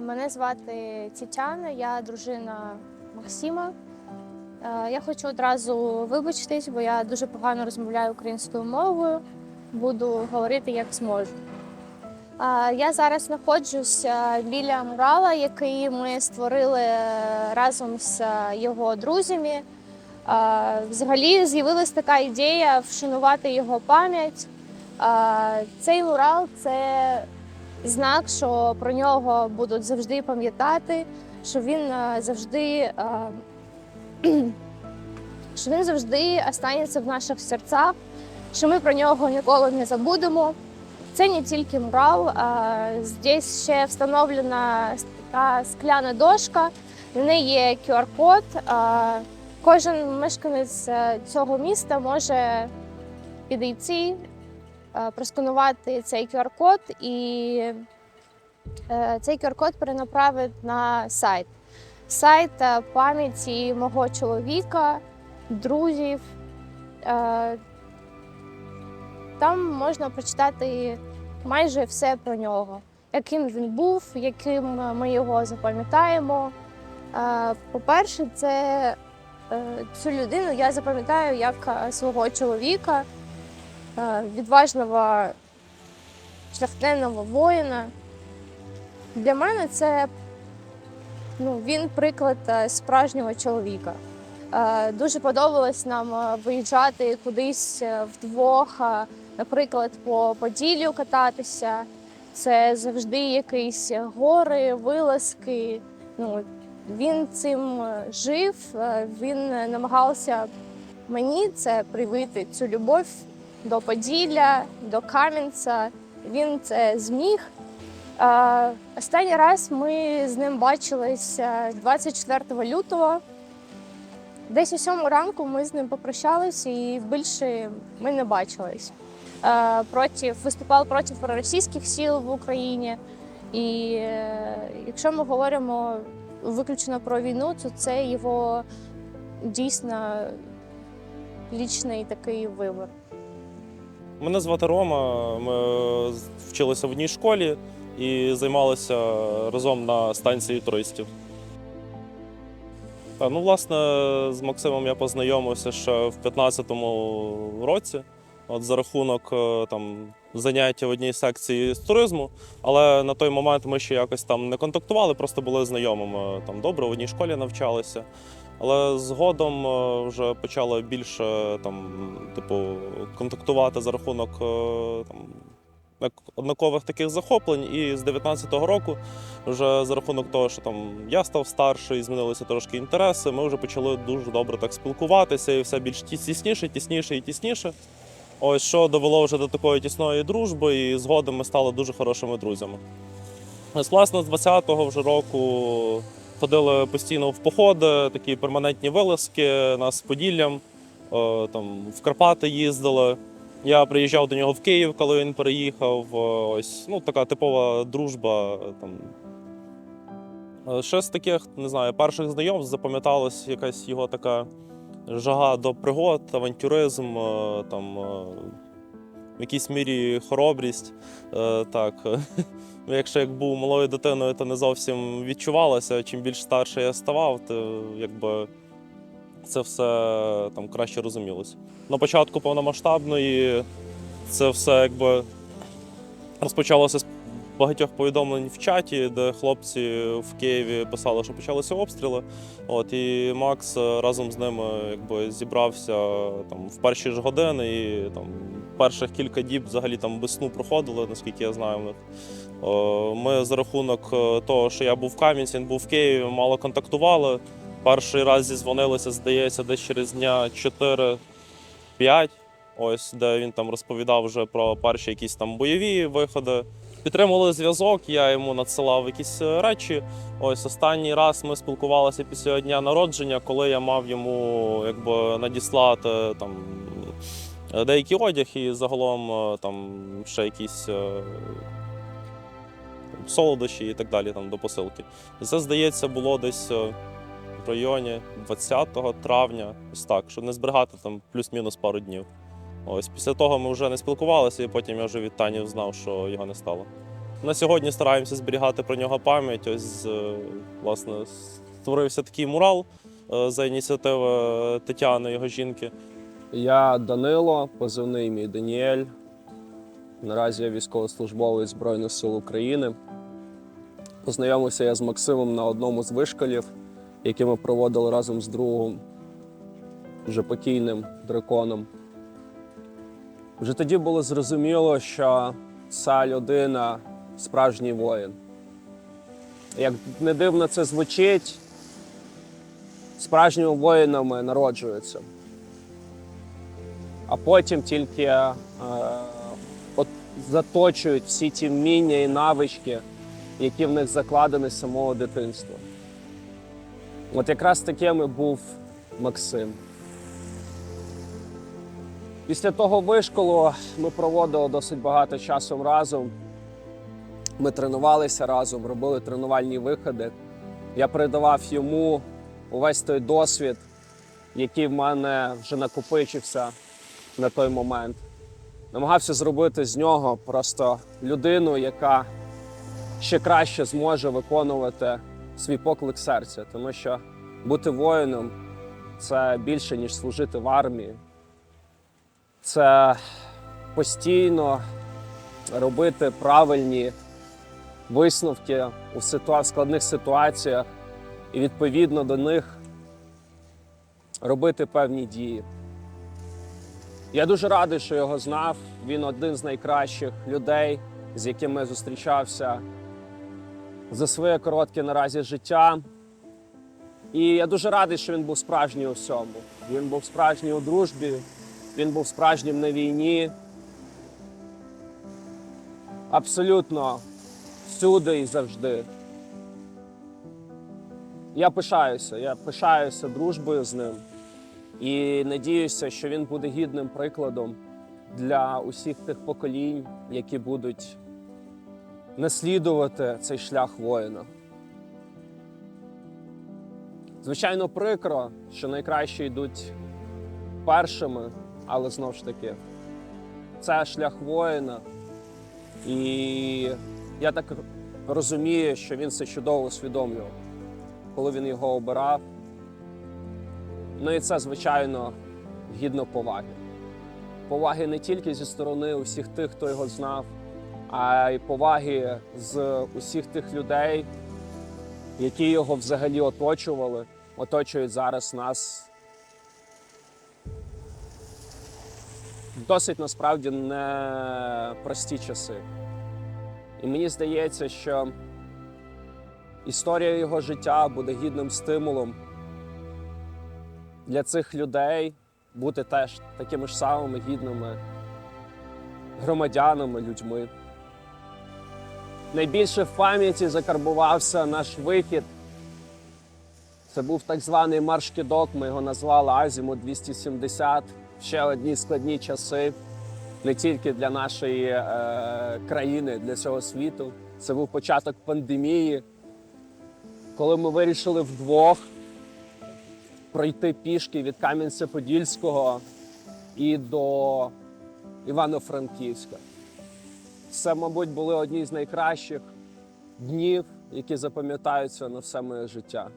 Мене звати Тетяна, я дружина Максима. Я хочу одразу вибачитись, бо я дуже погано розмовляю українською мовою. Буду говорити як зможу. Я зараз знаходжусь е, біля мурала, який ми створили е, разом з е, його друзями. Взагалі з'явилась така ідея вшанувати його пам'ять. Цей мурал це знак, що про нього будуть завжди пам'ятати, що він е, завжди, е, що він завжди останеться в наших серцях, що ми про нього ніколи не забудемо. Це не тільки мурал, а здесь ще встановлена така скляна дошка, в неї є QR-код. Кожен мешканець е, цього міста може підійти, просканувати цей QR-код і е, цей QR-код перенаправить на сайт. Сайт е, пам'яті мого чоловіка, друзів. Е, Там можна прочитати майже все про нього, яким він був, яким ми його запам'ятаємо. Е, По-перше, це е, цю людину я запам'ятаю як е, свого чоловіка, е, відважного шляхтенного воїна. Для мене це ну, він приклад е, справжнього чоловіка. Е, Дуже подобалось нам е, виїжджати кудись е, вдвох, е, наприклад, по Поділлю кататися. Це завжди якісь гори, вилазки. Ну, він цим е, жив, е, він намагався мені це привити, цю любов до Поділля, до Кам'янця. Він це зміг. Останній раз ми з ним бачилися 24 лютого. Десь о сьому ранку ми з ним попрощалися і більше ми не бачились. Проти, виступав проти проросійських сил в Україні. І е, якщо ми говоримо виключно про війну, то це його дійсно лічний такий вибір. Мене звати Рома. Ми вчилися в одній школі і займалися разом на станції туристів. Ну, власне, з Максимом я познайомився ще в 15-му році. От за рахунок е, там заняття в одній секції з туризму, але на той момент ми ще якось там не контактували, просто були знайомими. Там добре, в одній школі навчалися. Але згодом е, вже почали більше там, типу, контактувати за рахунок е, там, однакових таких захоплень. І з 19-го року, вже за рахунок того, що там я став старший, змінилися трошки інтереси, ми вже почали дуже добре так спілкуватися і все більш тісніше, тісніше і тісніше. Ось що довело вже до такої тісної дружби, і згодом ми стали дуже хорошими друзями. Ось, власне, з 20-го вже року ходили постійно в походи, такі перманентні вилазки нас Поділлям, е, там, в Карпати їздили. Я приїжджав до нього в Київ, коли він переїхав. Е, Ось ну, така типова дружба. е, Там. Ще з таких, не знаю, перших знайомств запам'яталась якась його така жага до пригод, авантюризм, там, в якійсь мірі хоробрість. Так. Ну, Якщо як був малою дитиною, то не зовсім відчувалося. Чим більш старше я ставав, то якби це все там краще розумілося. На початку повномасштабної це все якби розпочалося з багатьох повідомлень в чаті, де хлопці в Києві писали, що почалися обстріли. От і Макс е, разом з ними якби зібрався там в перші ж години, і там перших кілька діб взагалі там без сну проходили, наскільки я знаю. О, Ми за рахунок е, того, що я був в Кам'янці, він був в Києві, мало контактували. Перший раз зізвонилися, здається, десь через дня 4-5, ось де він там розповідав вже про перші якісь там бойові виходи. Підтримували зв'язок, я йому надсилав якісь е, речі. Ось останній раз ми спілкувалися після дня народження, коли я мав йому якби надіслати там е, деякий одяг і загалом е, там ще якісь е, солодощі і так далі там до посилки. Це, здається, було десь е, в районі 20 травня, ось так, щоб не зберігати там плюс-мінус пару днів. Ось після того ми вже не спілкувалися, і потім я вже від Тані знав, що його не стало. на сьогодні стараємося зберігати про нього пам'ять. Ось, е, власне, створився такий мурал е, за ініціативи Тетяни, його жінки. Я Данило, позивний мій Даніель. Наразі я військовослужбовець Збройних сил України. Познайомився я з Максимом на одному з вишколів, які ми проводили разом з другом, вже покійним драконом. Вже тоді було зрозуміло, що ця людина справжній воїн. Як не дивно це звучить, справжніми воїнами народжуються а потім тільки е, заточують всі ті вміння і навички, які в них закладені з самого дитинства. От якраз таким і був Максим. Після того вишколу ми проводили досить багато часу разом. Ми тренувалися разом, робили тренувальні виходи. Я передавав йому увесь той досвід, який в мене вже накопичився на той момент. Намагався зробити з нього просто людину, яка ще краще зможе виконувати свій поклик серця, тому що бути воїном це більше, ніж служити в армії. Це постійно робити правильні висновки у ситуа- складних ситуаціях і відповідно до них робити певні дії. Я дуже радий, що його знав. Він один з найкращих людей, з якими я зустрічався за своє коротке наразі життя. І я дуже радий, що він був справжній у всьому. Він був справжній у дружбі, він був справжнім на війні. Абсолютно всюди і завжди. Я пишаюся, я пишаюся дружбою з ним. І надіюся, що він буде гідним прикладом для усіх тих поколінь, які будуть наслідувати цей шлях воїна. Звичайно, прикро, що найкраще йдуть першими, але знов ж таки, це шлях воїна. І я так розумію, що він це чудово усвідомлював, коли він його обирав. Ну і це, звичайно, гідно поваги. Поваги не тільки зі сторони усіх тих, хто його знав, а й поваги з усіх тих людей, які його взагалі оточували, оточують зараз нас. Досить насправді непрості часи. І мені здається, що історія його життя буде гідним стимулом для цих людей бути теж такими ж самими гідними громадянами, людьми. Найбільше в пам'яті закарбувався наш вихід. Це був так званий марш-кидок, ми його назвали Азіму 270. Ще одні складні часи не тільки для нашої е, країни, для цього світу. Це був початок пандемії, коли ми вирішили вдвох пройти пішки від Кам'янця-Подільського і до Івано-Франківська. Це, мабуть, були одні з найкращих днів, які запам'ятаються на все моє життя.